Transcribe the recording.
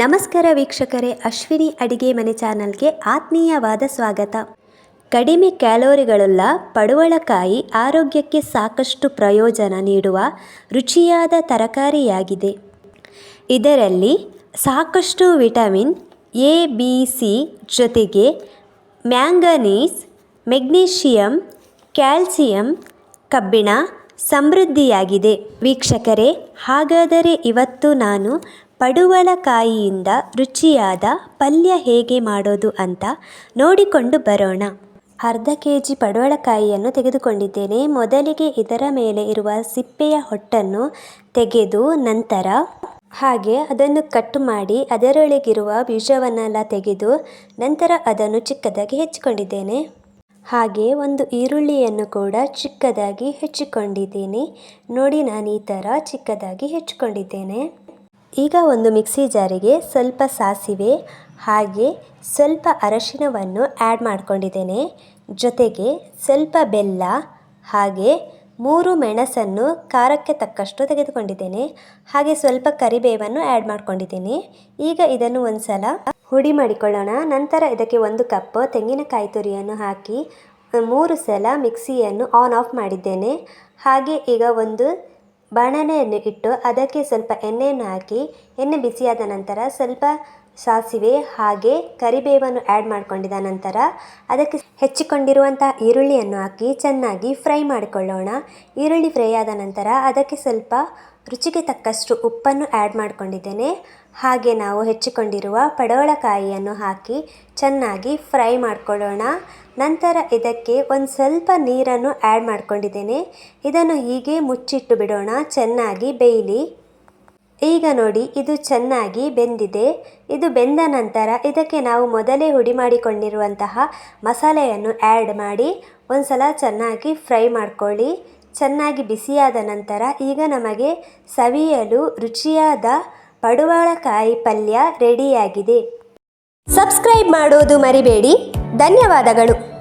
ನಮಸ್ಕಾರ ವೀಕ್ಷಕರೇ, ಅಶ್ವಿನಿ ಅಡಿಗೆ ಮನೆ ಚಾನಲ್ಗೆ ಆತ್ಮೀಯವಾದ ಸ್ವಾಗತ. ಕಡಿಮೆ ಕ್ಯಾಲೋರಿಗಳುಳ್ಳ ಪಡುವಳಕಾಯಿ ಆರೋಗ್ಯಕ್ಕೆ ಸಾಕಷ್ಟು ಪ್ರಯೋಜನ ನೀಡುವ ರುಚಿಯಾದ ತರಕಾರಿಯಾಗಿದೆ. ಇದರಲ್ಲಿ ಸಾಕಷ್ಟು ವಿಟಮಿನ್ ಎ, ಬಿ, ಸಿ ಜೊತೆಗೆ ಮ್ಯಾಂಗನೀಸ್, ಮೆಗ್ನೀಷಿಯಂ, ಕ್ಯಾಲ್ಸಿಯಂ, ಕಬ್ಬಿಣ ಸಮೃದ್ಧಿಯಾಗಿದೆ. ವೀಕ್ಷಕರೇ, ಹಾಗಾದರೆ ಇವತ್ತು ನಾನು ಪಡುವಲಕಾಯಿಯಿಂದ ರುಚಿಯಾದ ಪಲ್ಯ ಹೇಗೆ ಮಾಡೋದು ಅಂತ ನೋಡಿಕೊಂಡು ಬರೋಣ. ಅರ್ಧ ಕೆ ಜಿ ತೆಗೆದುಕೊಂಡಿದ್ದೇನೆ. ಮೊದಲಿಗೆ ಇದರ ಮೇಲೆ ಇರುವ ಸಿಪ್ಪೆಯ ಹೊಟ್ಟನ್ನು ತೆಗೆದು ನಂತರ ಹಾಗೆ ಅದನ್ನು ಕಟ್ ಮಾಡಿ ಅದರೊಳಗಿರುವ ಬೀಜವನ್ನೆಲ್ಲ ತೆಗೆದು ನಂತರ ಅದನ್ನು ಚಿಕ್ಕದಾಗಿ ಹೆಚ್ಚಿಕೊಂಡಿದ್ದೇನೆ. ಹಾಗೆ ಒಂದು ಈರುಳ್ಳಿಯನ್ನು ಕೂಡ ಚಿಕ್ಕದಾಗಿ ಹೆಚ್ಚಿಕೊಂಡಿದ್ದೀನಿ. ನೋಡಿ ನಾನು ಈ ಥರ ಚಿಕ್ಕದಾಗಿ ಹೆಚ್ಚಿಕೊಂಡಿದ್ದೇನೆ. ಈಗ ಒಂದು ಮಿಕ್ಸಿ ಜಾರಿಗೆ ಸ್ವಲ್ಪ ಸಾಸಿವೆ ಹಾಗೆ ಸ್ವಲ್ಪ ಅರಶಿನವನ್ನು ಆ್ಯಡ್ ಮಾಡ್ಕೊಂಡಿದ್ದೇನೆ. ಜೊತೆಗೆ ಸ್ವಲ್ಪ ಬೆಲ್ಲ ಹಾಗೆ ಮೂರು ಮೆಣಸನ್ನು ಖಾರಕ್ಕೆ ತಕ್ಕಷ್ಟು ತೆಗೆದುಕೊಂಡಿದ್ದೇನೆ. ಹಾಗೆ ಸ್ವಲ್ಪ ಕರಿಬೇವನ್ನು ಆ್ಯಡ್ ಮಾಡ್ಕೊಂಡಿದ್ದೀನಿ. ಈಗ ಇದನ್ನು ಒಂದು ಸಲ ಹುಡಿ ಮಾಡಿಕೊಳ್ಳೋಣ. ನಂತರ ಇದಕ್ಕೆ ಒಂದು ಕಪ್ ತೆಂಗಿನಕಾಯಿ ತುರಿಯನ್ನು ಹಾಕಿ, ಮೂರು ಸಲ ಮಿಕ್ಸಿಯನ್ನು ಆನ್ ಆಫ್ ಮಾಡಿದ್ದೇನೆ. ಹಾಗೆ ಈಗ ಒಂದು ಬಾಣಲೆಯನ್ನು ಇಟ್ಟು ಅದಕ್ಕೆ ಸ್ವಲ್ಪ ಎಣ್ಣೆಯನ್ನು ಹಾಕಿ, ಎಣ್ಣೆ ಬಿಸಿಯಾದ ನಂತರ ಸ್ವಲ್ಪ ಸಾಸಿವೆ ಹಾಗೆ ಕರಿಬೇವನ್ನು ಆ್ಯಡ್ ಮಾಡಿಕೊಂಡಿದ ನಂತರ ಅದಕ್ಕೆ ಹೆಚ್ಚಿಕೊಂಡಿರುವಂಥ ಈರುಳ್ಳಿಯನ್ನು ಹಾಕಿ ಚೆನ್ನಾಗಿ ಫ್ರೈ ಮಾಡಿಕೊಳ್ಳೋಣ. ಈರುಳ್ಳಿ ಫ್ರೈ ಆದ ನಂತರ ಅದಕ್ಕೆ ಸ್ವಲ್ಪ ರುಚಿಗೆ ತಕ್ಕಷ್ಟು ಉಪ್ಪನ್ನು ಆ್ಯಡ್ ಮಾಡಿಕೊಂಡಿದ್ದೇನೆ. ಹಾಗೆ ನಾವು ಹೆಚ್ಚಿಕೊಂಡಿರುವ ಪಡವಳಕಾಯಿಯನ್ನು ಹಾಕಿ ಚೆನ್ನಾಗಿ ಫ್ರೈ ಮಾಡಿಕೊಳ್ಳೋಣ. ನಂತರ ಇದಕ್ಕೆ ಒಂದು ಸ್ವಲ್ಪ ನೀರನ್ನು ಆ್ಯಡ್ ಮಾಡಿಕೊಂಡಿದ್ದೇನೆ. ಇದನ್ನು ಹೀಗೆ ಮುಚ್ಚಿಟ್ಟು ಬಿಡೋಣ, ಚೆನ್ನಾಗಿ ಬೇಯಲಿ. ಈಗ ನೋಡಿ, ಇದು ಚೆನ್ನಾಗಿ ಬೆಂದಿದೆ. ಇದು ಬೆಂದ ನಂತರ ಇದಕ್ಕೆ ನಾವು ಮೊದಲೇ ಹುಡಿ ಮಾಡಿಕೊಂಡಿರುವಂತಹ ಮಸಾಲೆಯನ್ನು ಆ್ಯಡ್ ಮಾಡಿ ಒಂದು ಸಲ ಚೆನ್ನಾಗಿ ಫ್ರೈ ಮಾಡ್ಕೊಳ್ಳಿ. ಚೆನ್ನಾಗಿ ಬಿಸಿಯಾದ ನಂತರ ಈಗ ನಮಗೆ ಸವಿಯಲು ರುಚಿಯಾದ ಪಡುವಳಕಾಯಿ ಪಲ್ಯ ರೆಡಿಯಾಗಿದೆ. ಸಬ್ಸ್ಕ್ರೈಬ್ ಮಾಡೋದು ಮರಿಬೇಡಿ. ಧನ್ಯವಾದಗಳು.